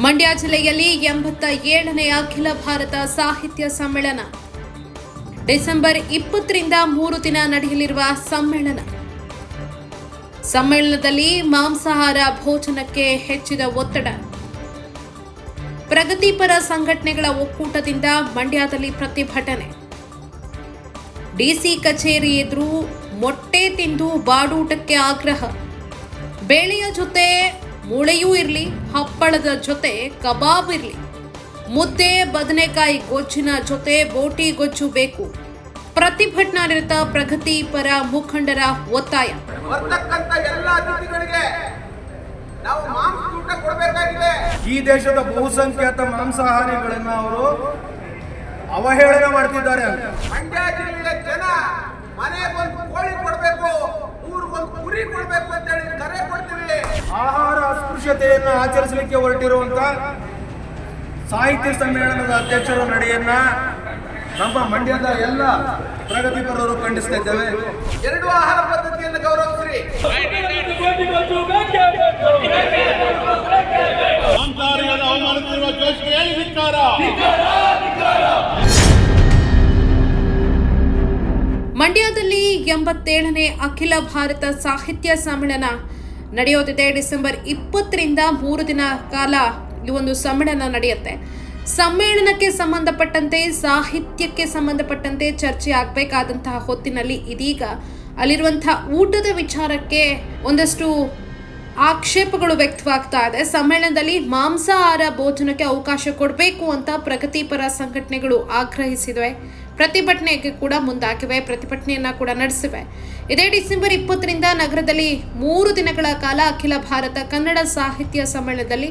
ಮಂಡ್ಯ ಜಿಲ್ಲೆಯಲ್ಲಿ ಎಂಬತ್ತ ಏಳನೇ ಅಖಿಲ ಭಾರತ ಸಾಹಿತ್ಯ ಸಮ್ಮೇಳನ. ಡಿಸೆಂಬರ್ ಇಪ್ಪತ್ತರಿಂದ ಮೂರು ದಿನ ನಡೆಯಲಿರುವ ಸಮ್ಮೇಳನ. ಸಮ್ಮೇಳನದಲ್ಲಿ ಮಾಂಸಾಹಾರ ಭೋಜನಕ್ಕೆ ಹೆಚ್ಚಿದ ಒತ್ತಡ. ಪ್ರಗತಿಪರ ಸಂಘಟನೆಗಳ ಒಕ್ಕೂಟದಿಂದ ಮಂಡ್ಯದಲ್ಲಿ ಪ್ರತಿಭಟನೆ. ಡಿಸಿ ಕಚೇರಿ ಎದುರು ಮೊಟ್ಟೆ ತಿಂದು ಬಾಡೂಟಕ್ಕೆ ಆಗ್ರಹ. ಬೇಳೆಯ ಜೊತೆ ಮೂಳೆಯೂ ಇರಲಿ ಹಪ್ಪಳದ ಜೊತೆ ಕಬಾಬ್ ಇರಲಿ. ಮುದ್ದೆ ಬದನೆಕಾಯಿ ಗೊಜ್ಜಿನ ಜೊತೆ ಬೋಟಿ ಗೊಜ್ಜು ಬೇಕು. ಪ್ರತಿಭಟನಾ ನಿರತ ಪ್ರಗತಿಪರ ಮುಖಂಡರ ಒತ್ತಾಯ. ಈ ದೇಶದ ಬಹುಸಂಖ್ಯಾತ ಮಾಂಸಾಹಾರಿಗಳನ್ನ ಅವರು ಅವಹೇಳನ ಮಾಡ್ತಿದ್ದಾರೆ ಅಂತ. ಮಂಡ್ಯ ಜಿಲ್ಲೆಯ ಜನ ಮನೆಗೊಂದು ಕೋಳಿ ಕೊಡಬೇಕು. ಕುರಿ ಕೊಡಬೇಕು ಅಂತ ಹೇಳಿ ಕರೆ ಕೊಡ್ತೀವಿ. ಆಹಾರ ಅಸ್ಪೃಶ್ಯತೆಯನ್ನು ಆಚರಿಸಲಿಕ್ಕೆ ಹೊರಟಿರುವಂತ ಸಾಹಿತ್ಯ ಸಮ್ಮೇಳನದ ಅಧ್ಯಕ್ಷರ ನಡೆಯನ್ನ ನಮ್ಮ ಮಂಡ್ಯದ ಎಲ್ಲ ಪ್ರಗತಿಪರರು ಖಂಡಿಸ್ತಾ ಇದ್ದೇವೆ. ಎರಡು ಆಹಾರ ಪದ್ಧತಿಯನ್ನು ಗೌರವಿಸ್ರಿ. ಅವಮಾನಿಸಿರುವ ಜೋಶಿಗೆ ಹೇಳಿ ಮಂಡ್ಯದಲ್ಲಿ ಎಂಬತ್ತೇಳನೇ ಅಖಿಲ ಭಾರತ ಸಾಹಿತ್ಯ ಸಮ್ಮೇಳನ ನಡೆಯೋದಿದೆ. ಡಿಸೆಂಬರ್ ಇಪ್ಪತ್ತರಿಂದ ಮೂರು ದಿನ ಕಾಲ ಈ ಒಂದು ಸಮ್ಮೇಳನ ನಡೆಯುತ್ತೆ. ಸಮ್ಮೇಳನಕ್ಕೆ ಸಂಬಂಧಪಟ್ಟಂತೆ, ಸಾಹಿತ್ಯಕ್ಕೆ ಸಂಬಂಧಪಟ್ಟಂತೆ ಚರ್ಚೆ ಆಗಬೇಕಾದಂತಹ ಹೊತ್ತಿನಲ್ಲಿ ಇದೀಗ ಅಲ್ಲಿರುವಂತಹ ಊಟದ ವಿಚಾರಕ್ಕೆ ಒಂದಷ್ಟು ಆಕ್ಷೇಪಗಳು ವ್ಯಕ್ತವಾಗ್ತಾ ಇದೆ. ಸಮ್ಮೇಳನದಲ್ಲಿ ಮಾಂಸಾಹಾರ ಭೋಜನಕ್ಕೆ ಅವಕಾಶ ಕೊಡಬೇಕು ಅಂತ ಪ್ರಗತಿಪರ ಸಂಘಟನೆಗಳು ಆಗ್ರಹಿಸಿವೆ. ಪ್ರತಿಭಟನೆಗೆ ಕೂಡ ಮುಂದಾಗಿವೆ. ಪ್ರತಿಭಟನೆಯನ್ನ ಕೂಡ ನಡೆಸಿವೆ. ಇದೇ ಡಿಸೆಂಬರ್ ಇಪ್ಪತ್ತರಿಂದ ನಗರದಲ್ಲಿ ಮೂರು ದಿನಗಳ ಕಾಲ ಅಖಿಲ ಭಾರತ ಕನ್ನಡ ಸಾಹಿತ್ಯ ಸಮ್ಮೇಳನದಲ್ಲಿ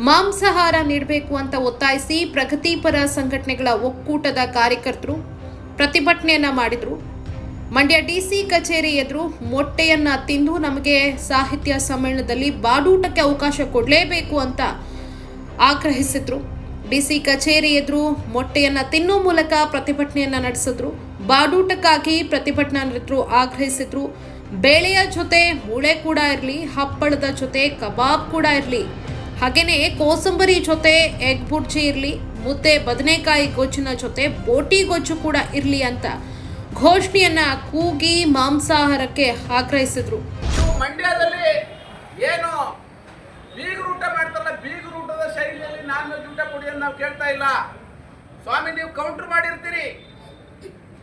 ಮಾಂಸಾಹಾರ ನೀಡಬೇಕು ಅಂತ ಒತ್ತಾಯಿಸಿ ಪ್ರಗತಿಪರ ಸಂಘಟನೆಗಳ ಒಕ್ಕೂಟದ ಕಾರ್ಯಕರ್ತರು ಪ್ರತಿಭಟನೆಯನ್ನ ಮಾಡಿದ್ರು. ಮಂಡ್ಯ ಡಿಸಿ ಕಚೇರಿ ಎದುರು ಮೊಟ್ಟೆಯನ್ನ ತಿಂದು ನಮಗೆ ಸಾಹಿತ್ಯ ಸಮ್ಮೇಳನದಲ್ಲಿ ಬಾಡೂಟಕ್ಕೆ ಅವಕಾಶ ಕೊಡಲೇಬೇಕು ಅಂತ ಆಗ್ರಹಿಸಿದ್ರು. ಡಿಸಿ ಕಚೇರಿ ಎದುರು ಮೊಟ್ಟೆಯನ್ನ ತಿನ್ನೋ ಮೂಲಕ ಪ್ರತಿಭಟನೆಯನ್ನ ನಡೆಸಿದ್ರು. ಬಾಡೂಟಕ್ಕಾಗಿ ಪ್ರತಿಭಟನಾ ನಿರತರು ಆಗ್ರಹಿಸಿದ್ರು. ಬೇಳೆಯ ಜೊತೆ ಮೂಳೆ ಕೂಡ ಇರಲಿ, ಹಪ್ಪಳದ ಜೊತೆ ಕಬಾಬ್ ಕೂಡ ಇರಲಿ ಹಾಗೆಯೇ ಕೋಸಂಬರಿ ಜೊತೆ ಎಗ್ ಬುರ್ಜಿ ಇರಲಿ, ಮುದ್ದೆ ಬದನೆಕಾಯಿ ಗೊಜ್ಜಿನ ಜೊತೆ ಬೋಟಿ ಗೊಜ್ಜು ಕೂಡ ಇರಲಿ ಅಂತ ಘೋಷಣೆಯನ್ನ ಕೂಗಿ ಮಾಂಸಾಹಾರಕ್ಕೆ ಆಗ್ರಹಿಸಿದ್ರು. ಮಂಡ್ಯದಲ್ಲಿ ಏನು ಬೀಗರು ಊಟ ಮಾಡ್ತಾರಲ್ಲ, ಬೀಗರು ಊಟದ ಶೈಲಿಯಲ್ಲಿ ನಾನ್ ವೆಜ್ ಊಟ ಕೊಡಿ ಅಂತ ನಾವು ಕೇಳ್ತಾ ಇಲ್ಲ. ಸ್ವಾಮಿ, ನೀವು ಕೌಂಟರ್ ಮಾಡಿರ್ತೀರಿ.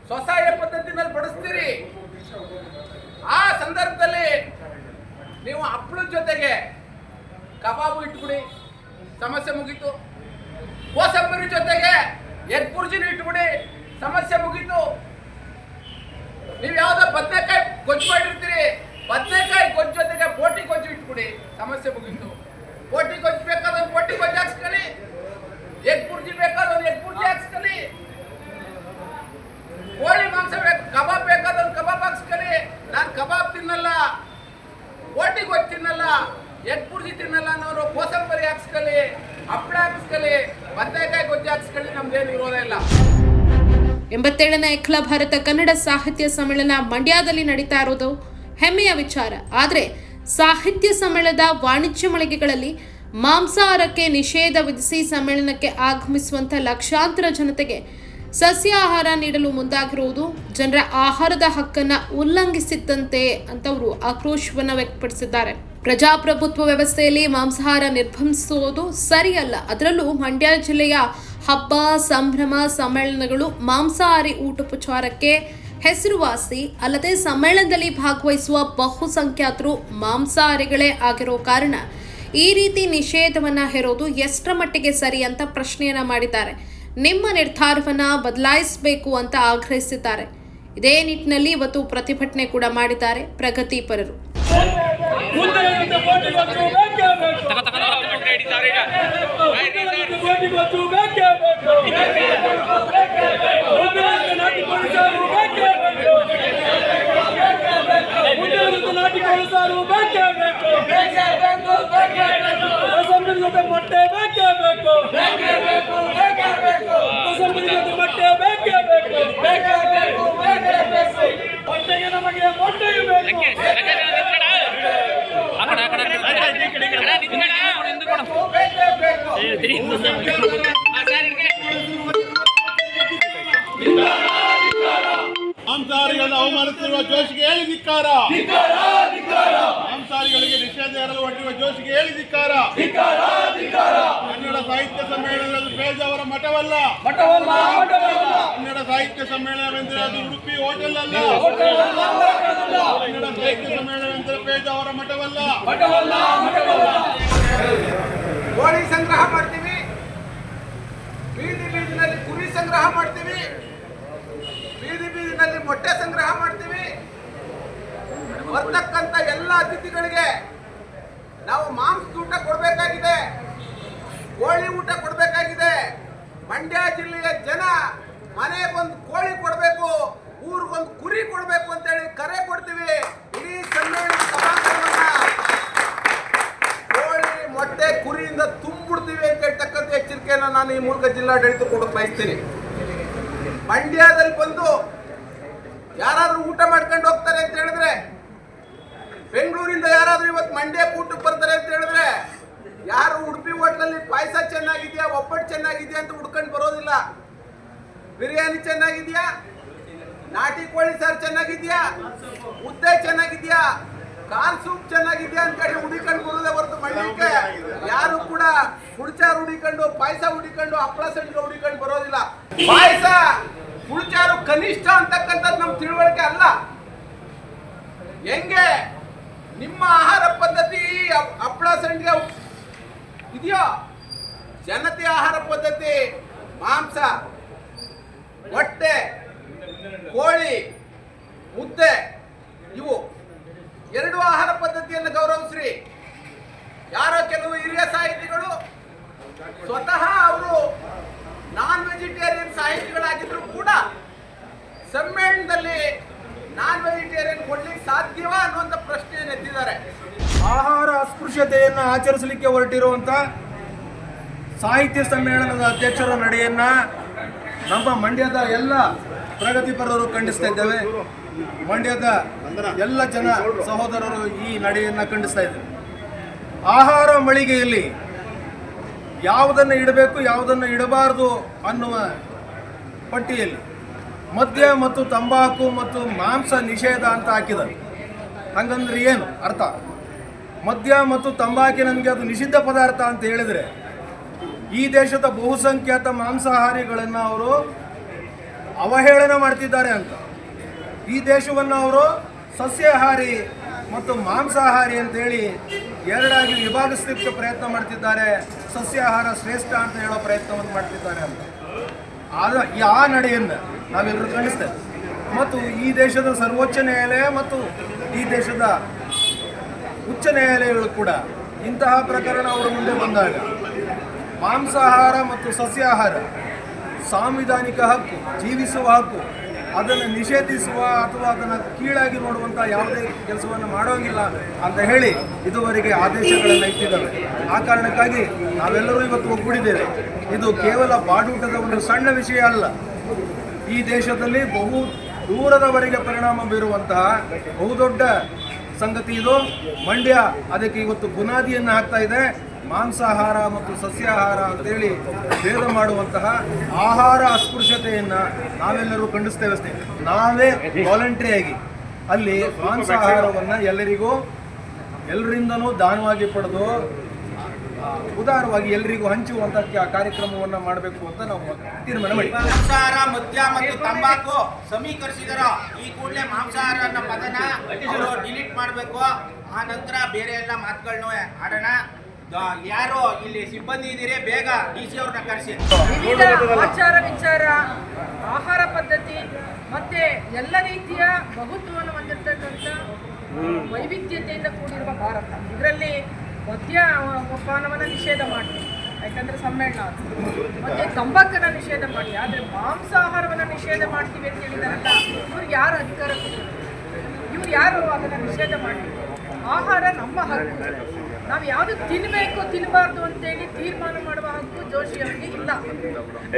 ಸ್ವಸಹಾಯ ಪದ್ಧತಿನಲ್ಲಿ ಬಡಿಸ್ತೀರಿ. ಆ ಸಂದರ್ಭದಲ್ಲಿ ನೀವು ಹಪ್ಪಳ ಜೊತೆಗೆ ಕಬಾಬು ಇಟ್ಬಿಡಿ. ಸಮಸ್ಯೆ ಮುಗೀತು. ಕೋಸಂಬರಿ ಜೊತೆಗೆ ಎಗ್ ಬುರ್ಜಿನ ಇಟ್ಬಿಡಿ. ಸಮಸ್ಯೆ ಮುಗೀತು. ನೀವು ಯಾವ್ದೋ ಬದನೆಕಾಯಿ ಗೊಜ್ಜು ಮಾಡಿರ್ತೀರಿ. ಬದನೆಕಾಯಿ ಗೊಜ್ಜು ಜೊತೆಗೆ ಬೋಟಿ ಗೊಜ್ಜು ಇಟ್ಬಿಡಿ. ಸಮಸ್ಯೆ ಮುಗಿತು. ಬೋಟಿ ಗೊಜ್ಜು ಬೇಕಾದ್ರೆ ಬೋಟಿ ಗೊಜ್ಜು ಹಾಕ್ಸ್ಕೊಳ್ಳಿ. ಎಗ್ ಬುರ್ಜಿ ಬೇಕಾದ್ರೆ ಎಗ್ ಬುರ್ಜಿ ಹಾಕ್ಸ್ಕೊಳ್ಳಿ. ಕೋಳಿ ಮಾಂಸ ಬೇಕು, ಕಬಾಬ್ ಬೇಕಾದ್ರೆ ಕಬಾಬ್ ಹಾಕ್ಸ್ಕೊಳ್ಳಿ. ನಾನು ಕಬಾಬ್ ತಿನ್ನಲ್ಲ. ಬೋಟಿ ಗೊಜ್ಜು ತಿನ್ನಲ್ಲ. ಎಗ್ ಬುರ್ಜಿ ತಿನ್ನಲ್ಲ ಅನ್ನೋರು ಕೋಸಂಬರಿ ಹಾಕ್ಸ್ಕೊಳ್ಳಿ. ಹಪ್ಪಳ ಹಾಕ್ಸ್ಕೊಳ್ಳಿ. ಬದನೆಕಾಯಿ ಗೊಜ್ಜು ಹಾಕ್ಸ್ಕೊಳ್ಳಿ. ನಮ್ದೇನು ಇರೋದೇ ಇಲ್ಲ. ಎಂಬತ್ತೇಳನೇ ಅಖಿಲ ಭಾರತ ಕನ್ನಡ ಸಾಹಿತ್ಯ ಸಮ್ಮೇಳನ ಮಂಡ್ಯದಲ್ಲಿ ನಡೀತಾ ಇರೋದು ಹೆಮ್ಮೆಯ ವಿಚಾರ. ಆದರೆ ಸಾಹಿತ್ಯ ಸಮ್ಮೇಳನದ ವಾಣಿಜ್ಯ ಮಳಿಗೆಗಳಲ್ಲಿ ಮಾಂಸಾಹಾರಕ್ಕೆ ನಿಷೇಧ ವಿಧಿಸಿ ಸಮ್ಮೇಳನಕ್ಕೆ ಆಗಮಿಸುವಂಥ ಲಕ್ಷಾಂತರ ಜನತೆಗೆ ಸಸ್ಯಾಹಾರ ನೀಡಲು ಮುಂದಾಗಿರುವುದು ಜನರ ಆಹಾರದ ಹಕ್ಕನ್ನ ಉಲ್ಲಂಘಿಸಿದ್ದಂತೆ ಅಂತ ಅವರು ಆಕ್ರೋಶವನ್ನ ವ್ಯಕ್ತಪಡಿಸಿದ್ದಾರೆ. ಪ್ರಜಾಪ್ರಭುತ್ವ ವ್ಯವಸ್ಥೆಯಲ್ಲಿ ಮಾಂಸಾಹಾರ ನಿರ್ಬಂಧಿಸುವುದು ಸರಿಯಲ್ಲ. ಅದರಲ್ಲೂ ಮಂಡ್ಯ ಜಿಲ್ಲೆಯ ಹಬ್ಬ, ಸಂಭ್ರಮ, ಸಮ್ಮೇಳನಗಳು, ಮಾಂಸಾಹಾರಿ ಊಟೋಪಚಾರಕ್ಕೆ ಹೆಸರುವಾಸಿ ಅಲ್ಲದೆ ಸಮ್ಮೇಳನದಲ್ಲಿ ಭಾಗವಹಿಸುವ ಬಹುಸಂಖ್ಯಾತರು ಮಾಂಸಾಹಾರಿಗಳೇ ಆಗಿರೋ ಕಾರಣ ಈ ರೀತಿ ನಿಷೇಧವನ್ನ ಹೇರೋದು ಎಷ್ಟರ ಮಟ್ಟಿಗೆ ಸರಿ ಅಂತ ಪ್ರಶ್ನೆಯನ್ನ ಮಾಡಿದ್ದಾರೆ. ನಿಮ್ಮ ನಿರ್ಧಾರವನ್ನ ಬದಲಾಯಿಸಬೇಕು ಅಂತ ಆಗ್ರಹಿಸಿದ್ದಾರೆ. ಇದೇ ನಿಟ್ಟಿನಲ್ಲಿ ಇವತ್ತು ಪ್ರತಿಭಟನೆ ಕೂಡ ಮಾಡಿದ್ದಾರೆ ಪ್ರಗತಿಪರರು. ಮೊಟ್ಟೆ ಬೇಕೇ ಬೇಕು ಬೇಕೇ ಬೇಕು ಬೇಕೇ ಬೇಕು ಮೊಟ್ಟೆ ಬೇಕೇ ಬೇಕು ಬೇಕೇ ಬೇಕು ಬೇಕೇ ಬೇಕು ಮೊಟ್ಟೆಗೆ ನಮಗೆ ಮೊಟ್ಟೆಯು ಬೇಕು ಬೇಕೇ ಅವಮಾನಿಸಿರುವ ಜೋಶಿಗೆ ಹೇಳಿ ಧಿಕ್ಕಾರ. ಮಾಂಸಾಹಾರಿಗಳಿಗೆ ನಿಷೇಧ ಹೇರಲು ಹೊಟ್ಟಿರುವ ಜೋಶಿಗೆ ಹೇಳಿ ಧಿಕ್ಕಾರ. ಕನ್ನಡ ಸಾಹಿತ್ಯ ಸಮ್ಮೇಳನದಲ್ಲಿ ಬೇಜ ಅವರ ಮಠವಲ್ಲ. ಕನ್ನಡ ಸಾಹಿತ್ಯ ಸಮ್ಮೇಳನವೆಂದರೆ ಅದು ಉಡುಪಿ ಹೋಟೆಲ್ ಅಲ್ಲ. ಕನ್ನಡ ಸಾಹಿತ್ಯ ಸಮ್ಮೇಳನವೆಂದರೆ ಬೇಜ ಅವರ ಮಠವಲ್ಲ. ಕೋಳಿ ಸಂಗ್ರಹ ಮಾಡ್ತೀವಿ. ಬೀದಿ ಬೀದಿನಲ್ಲಿ ಕುರಿ ಸಂಗ್ರಹ ಮಾಡ್ತೀವಿ. ಬೀದಿ ಬೀದಿನಲ್ಲಿ ಮೊಟ್ಟೆ ಸಂಗ್ರಹ ಮಾಡ್ತೀವಿ. ಬರ್ತಕ್ಕಂಥ ಎಲ್ಲ ಅತಿಥಿಗಳಿಗೆ ನಾವು ಮಾಂಸ ಊಟ ಕೊಡಬೇಕಾಗಿದೆ. ಕೋಳಿ ಊಟ ಕೊಡಬೇಕಾಗಿದೆ. ಮಂಡ್ಯ ಜಿಲ್ಲೆಯ ಜನ ಮನೆಗೊಂದು ಕೋಳಿ ಕೊಡಬೇಕು, ಊರಿಗೊಂದು ಕುರಿ ಕೊಡಬೇಕು ಅಂತೇಳಿ ಕರೆ ಕೊಡ್ತೀವಿ. ಇಡೀ ಸಮ್ಮೇಳನ ಸಭಾಂಗಣವನ್ನ ಕೋಳಿ ಮೊಟ್ಟೆ ಕುರಿಯಿಂದ ತುಂಬಿಡ್ತೀವಿ ಅಂತ ಹೇಳ್ತಕ್ಕಂಥ ಎಚ್ಚರಿಕೆಯನ್ನು ನಾನು ಈ ಮೂಲಕ ಜಿಲ್ಲಾಡಳಿತ ಕೊಡೋಕೆ ಬಯಸ್ತೀನಿ. ಮಂಡ್ಯದಲ್ಲಿ ಬಂದು ಯಾರಾದ್ರೂ ಊಟ ಮಾಡ್ಕೊಂಡು ಹೋಗ್ತಾರೆ ಅಂತ ಹೇಳಿದ್ರೆ, ಬೆಂಗಳೂರಿಂದ ಯಾರಾದ್ರೂ ಇವತ್ತು ಮಂಡ್ಯ ಊಟಕ್ಕೆ ಬರ್ತಾರೆ ಅಂತ ಹೇಳಿದ್ರೆ, ಯಾರು ಉಡುಪಿ ಹೋಟ್ಲಲ್ಲಿ ಪಾಯಸ ಚೆನ್ನಾಗಿದೆಯಾ, ಒಬ್ಬಟ್ಟು ಚೆನ್ನಾಗಿದ್ಯಾ ಅಂತ ಹುಡ್ಕೊಂಡು ಬರೋದಿಲ್ಲ. ಬಿರಿಯಾನಿ ಚೆನ್ನಾಗಿದೆಯಾ? ನಾಟಿ ಕೋಳಿ ಸಾರು ಚೆನ್ನಾಗಿದ್ಯಾ? ಮುದ್ದೆ ಚೆನ್ನಾಗಿದ್ಯಾ? ಕಾಲ್ ಸೂಪ್ ಚೆನ್ನಾಗಿದೆ ಅಂತ ಹೇಳಿ ಹುಡಿಕೊಂಡು ಬರೋದೆ ಹೊರತು ಮಳ್ಳಿಕೆ ಯಾರು ಕೂಡ ಹುಡ್ಚಾರು ಹುಡಿಕೊಂಡು, ಪಾಯಸ ಹುಡಿಕೊಂಡು, ಹಪ್ಪಳ ಸಂಡಿಗೆ ಹುಡಿಕೊಂಡು ಬರೋದಿಲ್ಲ. ಪಾಯಸ, ಹುಡ್ಚಾರು ಕನಿಷ್ಠ ಅಂತಕ್ಕಂಥದ್ದು ನಮ್ಮ ತಿಳುವಳಿಕೆ ಅಲ್ಲ. ಹೆಂಗೆ? ನಿಮ್ಮ ಆಹಾರ ಪದ್ಧತಿ ಹಪ್- ಹಪ್ಪಳ ಸಂಡಿಗೆ ಇದೆಯೋ? ಜನತೆ ಆಹಾರ ಪದ್ಧತಿ, ಮಾಂಸ ಹೊಟ್ಟೆ ಕೋಳಿ, ಮುದ್ದೆ. ಎರಡು ಆಹಾರ ಪದ್ಧತಿಯನ್ನು ಗೌರವಿಸ್ರಿ. ಯಾರೋ ಕೆಲವು ಹಿರಿಯ ಸಾಹಿತಿಗಳು ಸ್ವತಃ ಅವರು ನಾನ್ ವೆಜಿಟೇರಿಯನ್ ಸಾಹಿತಿಗಳಾಗಿದ್ರು ಕೂಡ ಸಮ್ಮೇಳನದಲ್ಲಿ ನಾನ್ ವೆಜಿಟೇರಿಯನ್ ಕೊಡ್ಲಿಕ್ಕೆ ಸಾಧ್ಯವಾ ಅನ್ನುವಂಥ ಪ್ರಶ್ನೆಯನ್ನು ಎತ್ತಿದ್ದಾರೆ. ಆಹಾರ ಅಸ್ಪೃಶ್ಯತೆಯನ್ನು ಆಚರಿಸಲಿಕ್ಕೆ ಹೊರಟಿರುವಂಥ ಸಾಹಿತ್ಯ ಸಮ್ಮೇಳನದ ಅಧ್ಯಕ್ಷರ ನಡೆಯನ್ನ ನಮ್ಮ ಮಂಡ್ಯದ ಎಲ್ಲ ಪ್ರಗತಿಪರರು ಖಂಡಿಸ್ತಾ ಇದ್ದೇವೆ. ಮಂಡ್ಯದ ಎಲ್ಲ ಜನ ಸಹೋದರರು ಈ ನಡೆಯನ್ನ ಖಂಡಿಸ್ತಾ ಇದ್ದಾರೆ. ಆಹಾರ ಮಳಿಗೆಯಲ್ಲಿ ಯಾವುದನ್ನು ಇಡಬೇಕು ಯಾವುದನ್ನು ಇಡಬಾರದು ಅನ್ನುವ ಪಟ್ಟಿಯಲ್ಲಿ ಮದ್ಯ ಮತ್ತು ತಂಬಾಕು ಮತ್ತು ಮಾಂಸ ನಿಷೇಧ ಅಂತ ಹಾಕಿದ್ದಾರೆ. ಹಂಗಂದ್ರೆ ಏನು ಅರ್ಥ? ಮದ್ಯ ಮತ್ತು ತಂಬಾಕಿ ನನಗೆ ಅದು ನಿಷಿದ್ಧ ಪದಾರ್ಥ ಅಂತ ಹೇಳಿದರೆ ಈ ದೇಶದ ಬಹುಸಂಖ್ಯಾತ ಮಾಂಸಾಹಾರಿಗಳನ್ನು ಅವರು ಅವಹೇಳನ ಮಾಡ್ತಿದ್ದಾರೆ ಅಂತ. ಈ ದೇಶವನ್ನು ಅವರು ಸಸ್ಯಾಹಾರಿ ಮತ್ತು ಮಾಂಸಾಹಾರಿ ಅಂತೇಳಿ ಎರಡಾಗಿ ವಿಭಾಗಿಸಲಿಕ್ಕೆ ಪ್ರಯತ್ನ ಮಾಡ್ತಿದ್ದಾರೆ. ಸಸ್ಯಾಹಾರ ಶ್ರೇಷ್ಠ ಅಂತ ಹೇಳೋ ಪ್ರಯತ್ನವನ್ನು ಮಾಡ್ತಿದ್ದಾರೆ ಅಂತ. ಆದ ಆ ನಡೆಯಿಂದ ನಾವೆಲ್ಲರೂ ಖಂಡಿಸ್ತೇವೆ. ಮತ್ತು ಈ ದೇಶದ ಸರ್ವೋಚ್ಚ ನ್ಯಾಯಾಲಯ ಮತ್ತು ಈ ದೇಶದ ಉಚ್ಚ ನ್ಯಾಯಾಲಯಗಳು ಕೂಡ ಇಂತಹ ಪ್ರಕರಣ ಅವರ ಮುಂದೆ ಬಂದಾಗ ಮಾಂಸಾಹಾರ ಮತ್ತು ಸಸ್ಯಾಹಾರ ಸಾಂವಿಧಾನಿಕ ಹಕ್ಕು, ಜೀವಿಸುವ ಹಕ್ಕು ಅದನ್ನು ನಿಷೇಧಿಸುವ ಅಥವಾ ಅದನ್ನು ಕೀಳಾಗಿ ನೋಡುವಂಥ ಯಾವುದೇ ಕೆಲಸವನ್ನು ಮಾಡೋಂಗಿಲ್ಲ ಅಂತ ಹೇಳಿ ಇದುವರೆಗೆ ಆದೇಶಗಳನ್ನು ಇಟ್ಟಿದ್ದಾವೆ. ಆ ಕಾರಣಕ್ಕಾಗಿ ನಾವೆಲ್ಲರೂ ಇವತ್ತು ಒಗ್ಗೂಡಿದ್ದೇವೆ ಇದು ಕೇವಲ ಬಾಡೂಟದ ಒಂದು ಸಣ್ಣ ವಿಷಯ ಅಲ್ಲ. ಈ ದೇಶದಲ್ಲಿ ಬಹು ದೂರದವರೆಗೆ ಪರಿಣಾಮ ಬೀರುವಂತಹ ಬಹುದೊಡ್ಡ ಸಂಗತಿ ಇದು. ಮಂಡ್ಯ ಅದಕ್ಕೆ ಇವತ್ತು ಬುನಾದಿಯನ್ನು ಹಾಕ್ತಾ ಇದೆ. ಮಾಂಸಾಹಾರ ಮತ್ತು ಸಸ್ಯಾಹಾರ ಅಂತೇಳಿ ಭೇದ ಮಾಡುವಂತಹ ಆಹಾರ ಅಸ್ಪೃಶ್ಯತೆಯನ್ನು ನಾವೆಲ್ಲರೂ ಖಂಡಿಸ್ತೇವೆ ಅಷ್ಟೇ. ನಾವೇ ವಾಲಂಟ್ರಿಯಾಗಿ ಅಲ್ಲಿ ಮಾಂಸಾಹಾರವನ್ನು ಎಲ್ಲರಿಗೂ ಎಲ್ಲರಿಂದನೂ ದಾನವಾಗಿ ಪಡೆದು ಉದಾರವಾಗಿ ಎಲ್ಲರಿಗೂ ಹಂಚುವಂಥ ಕ- ಕಾರ್ಯಕ್ರಮವನ್ನು ಮಾಡಬೇಕು ಅಂತ ನಾವು ತೀರ್ಮಾನ ಮಾಡಿ ಮಾಂಸಾಹಾರ ಮದ್ಯ ಮತ್ತು ತಂಬಾಕು ಸಮೀಕರಿಸಿದರ ಈ ಕೂಡಲೇ ಮಾಂಸಾಹಾರ ಅನ್ನೋ ಪದನ ಡಿಲೀಟ್ ಮಾಡಬೇಕು. ಆ ನಂತರ ಬೇರೆ ಎಲ್ಲ ಮಾತುಗಳನ್ನು ಆಡೋಣ. ಯಾರು ಇಲ್ಲಿ ಸಿಬ್ಬಂದಿ ಇದ್ದೀರಿ, ಬೇಗ ಡಿ ಸಿ ಅವ್ರನ್ನ ಕರೆಸಿ. ಆಚಾರ ವಿಚಾರ, ಆಹಾರ ಪದ್ಧತಿ, ಮತ್ತೆ ಎಲ್ಲ ರೀತಿಯ ಬಹುತ್ವವನ್ನು ಹೊಂದಿರ್ತಕ್ಕಂಥ ವೈವಿಧ್ಯತೆಯಿಂದ ಕೂಡಿರುವ ಭಾರತ. ಇದರಲ್ಲಿ ಮದ್ಯ ಪಾನವನ್ನು ನಿಷೇಧ ಮಾಡಿ ಯಾಕಂದ್ರೆ ಸಮ್ಮೇಳನ ಮತ್ತೆ ತಂಬಾಕನ್ನ ನಿಷೇಧ ಮಾಡಿ ಆದರೆ ಮಾಂಸಾಹಾರವನ್ನು ನಿಷೇಧ ಮಾಡ್ತೀವಿ ಅಂತ ಹೇಳಿದಾರಲ್ಲ ಇವ್ರಿಗೆ ಯಾರು ಅಧಿಕಾರ ಇವ್ರು ಯಾರು ಅದನ್ನು ನಿಷೇಧ ಮಾಡಿ ಆಹಾರ ನಮ್ಮ ಹಕ್ಕು. ನಾವು ಯಾವುದು ತಿನ್ನಬೇಕು ತಿನ್ನಬಾರ್ದು ಅಂತೇಳಿ ತೀರ್ಮಾನ ಮಾಡುವ ಹಕ್ಕು ಜೋಶಿ ಅವರಿಗೆ ಇಲ್ಲ.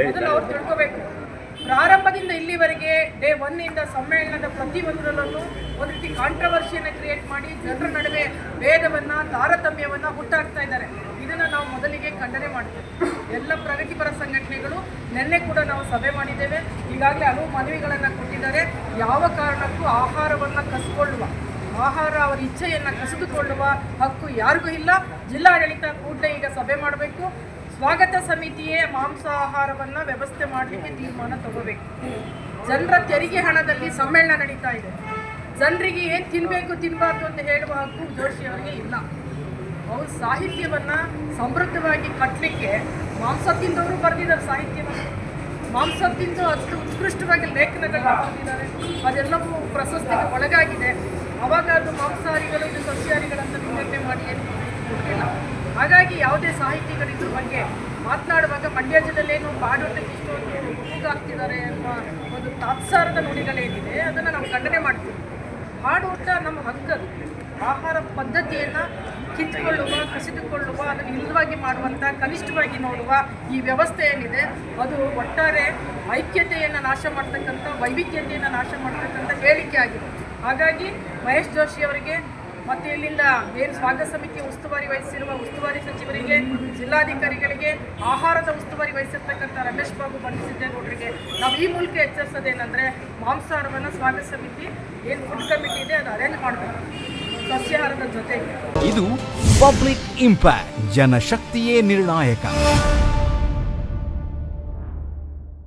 ಮೊದಲು ಅವ್ರು ತಿಳ್ಕೋಬೇಕು. ಪ್ರಾರಂಭದಿಂದ ಇಲ್ಲಿವರೆಗೆ ಡೇ ಒನ್ ಇಂದ ಸಮ್ಮೇಳನದ ಪ್ರತಿಯೊಂದರಲ್ಲೂ ಒಂದು ರೀತಿ ಕಾಂಟ್ರವರ್ಸಿಯನ್ನು ಕ್ರಿಯೇಟ್ ಮಾಡಿ ಜನರ ನಡುವೆ ಭೇದವನ್ನ, ತಾರತಮ್ಯವನ್ನ ಹುಟ್ಟಾಕ್ತಾ ಇದ್ದಾರೆ. ಇದನ್ನು ನಾವು ಮೊದಲಿಗೆ ಖಂಡನೆ ಮಾಡ್ತೇವೆ. ಎಲ್ಲ ಪ್ರಗತಿಪರ ಸಂಘಟನೆಗಳು ನಿನ್ನೆ ಕೂಡ ನಾವು ಸಭೆ ಮಾಡಿದ್ದೇವೆ. ಈಗಾಗಲೇ ಹಲವು ಮನವಿಗಳನ್ನು ಕೊಟ್ಟಿದ್ದಾರೆ. ಯಾವ ಕಾರಣಕ್ಕೂ ಆಹಾರವನ್ನು ಕಸ್ಕೊಳ್ಳುವ ಆಹಾರ, ಅವರ ಇಚ್ಛೆಯನ್ನು ಕಸಿದುಕೊಳ್ಳುವ ಹಕ್ಕು ಯಾರಿಗೂ ಇಲ್ಲ. ಜಿಲ್ಲಾಡಳಿತ ಕೂಡಲೇ ಈಗ ಸಭೆ ಮಾಡಬೇಕು. ಸ್ವಾಗತ ಸಮಿತಿಯೇ ಮಾಂಸಾಹಾರವನ್ನು ವ್ಯವಸ್ಥೆ ಮಾಡಲಿಕ್ಕೆ ತೀರ್ಮಾನ ತಗೋಬೇಕು. ಜನರ ತೆರಿಗೆ ಹಣದಲ್ಲಿ ಸಮ್ಮೇಳನ ನಡೀತಾ ಇದೆ. ಜನರಿಗೆ ಏನು ತಿನ್ನಬೇಕು ತಿನ್ನಬಾರ್ದು ಅಂತ ಹೇಳುವ ಹಕ್ಕು ಜೋಶಿ ಅವರಿಗೆ ಇಲ್ಲ. ಅವರು ಸಾಹಿತ್ಯವನ್ನು ಸಮೃದ್ಧವಾಗಿ ಕಟ್ಟಲಿಕ್ಕೆ ಮಾಂಸ ತಿಂದವರು ಬರೆದಿದ್ದಾರೆ ಸಾಹಿತ್ಯವನ್ನು. ಮಾಂಸ ತಿಂದು ಅಷ್ಟು ಉತ್ಕೃಷ್ಟವಾಗಿ ಲೇಖನಗಳನ್ನ ಬರೆದಿದ್ದಾರೆ. ಅದೆಲ್ಲವೂ ಪ್ರಶಸ್ತಿಗೆ ಒಳಗಾಗಿದೆ. ಅವಾಗ ಅದು ಮಾಂಸಾಹಾರಿಗಳು ಇದು ಸಸ್ಯಾಹಾರಿಗಳಂತ ವಿಂಗಡಣೆ ಮಾಡಿ ಏನು ಕೊಟ್ಟಿಲ್ಲ. ಹಾಗಾಗಿ ಯಾವುದೇ ಸಾಹಿತಿಗಳು ಇದ್ರ ಬಗ್ಗೆ ಮಾತನಾಡುವಾಗ ಮಂಡ್ಯ ಜಿಲ್ಲೆಯಲ್ಲೇನು ಬಾಡೋಟಕ್ಕೆ ಇಷ್ಟೊಂದು ಹೂಗಾಗ್ತಿದ್ದಾರೆ ಅನ್ನುವ ಒಂದು ತಾತ್ಸಾರದ ನುಡಿಗಳೇನಿದೆ ಅದನ್ನು ನಾವು ಖಂಡನೆ ಮಾಡ್ತೀವಿ. ಹಾಡೋಟ ನಮ್ಮ ಹಕ್ಕದು. ಆಹಾರ ಪದ್ಧತಿಯನ್ನು ಕಿತ್ಕೊಳ್ಳುವ ಕಸಿದುಕೊಳ್ಳುವ, ಅದನ್ನು ಇಲ್ಲವಾಗಿ ಮಾಡುವಂಥ ಕನಿಷ್ಠವಾಗಿ ನೋಡುವ ಈ ವ್ಯವಸ್ಥೆ ಏನಿದೆ, ಅದು ಒಟ್ಟಾರೆ ಐಕ್ಯತೆಯನ್ನು ನಾಶ ಮಾಡ್ತಕ್ಕಂಥ, ವೈವಿಧ್ಯತೆಯನ್ನು ನಾಶ ಮಾಡ್ತಕ್ಕಂಥ ಹೇಳಿಕೆ ಆಗಿದೆ. ಹಾಗಾಗಿ ಮಹೇಶ್ ಜೋಶಿ ಅವರಿಗೆ ಮತ್ತು ಇಲ್ಲಿಂದ ಬೇರೆ ಸ್ವಾಗತ ಸಮಿತಿ ಉಸ್ತುವಾರಿ ವಹಿಸಿರುವ ಉಸ್ತುವಾರಿ ಸಚಿವರಿಗೆ, ಜಿಲ್ಲಾಧಿಕಾರಿಗಳಿಗೆ ಆಹಾರದ ಉಸ್ತುವಾರಿ ವಹಿಸಿರ್ತಕ್ಕಂಥ ರಮೇಶ್ ಬಾಬು ಬಂಡಿಸಿದ್ದೇಗೌಡರಿಗೆ ನಾವು ಈ ಮೂಲಕ ಎಚ್ಚರಿಸೋದೇನೆಂದರೆ ಮಾಂಸಾಹಾರವನ್ನು ಸ್ವಾಗತ ಸಮಿತಿ ಏನು ಫುಡ್ ಕಮಿಟಿ ಇದೆ ಅದು ಅರೇಂಜ್ ಮಾಡಬೇಕು. ಸಸ್ಯಾಹಾರದ ಜೊತೆಗೆ. ಇದು ಪಬ್ಲಿಕ್ ಇಂಪ್ಯಾಕ್ಟ್ ಜನಶಕ್ತಿಯೇ ನಿರ್ಣಾಯಕ.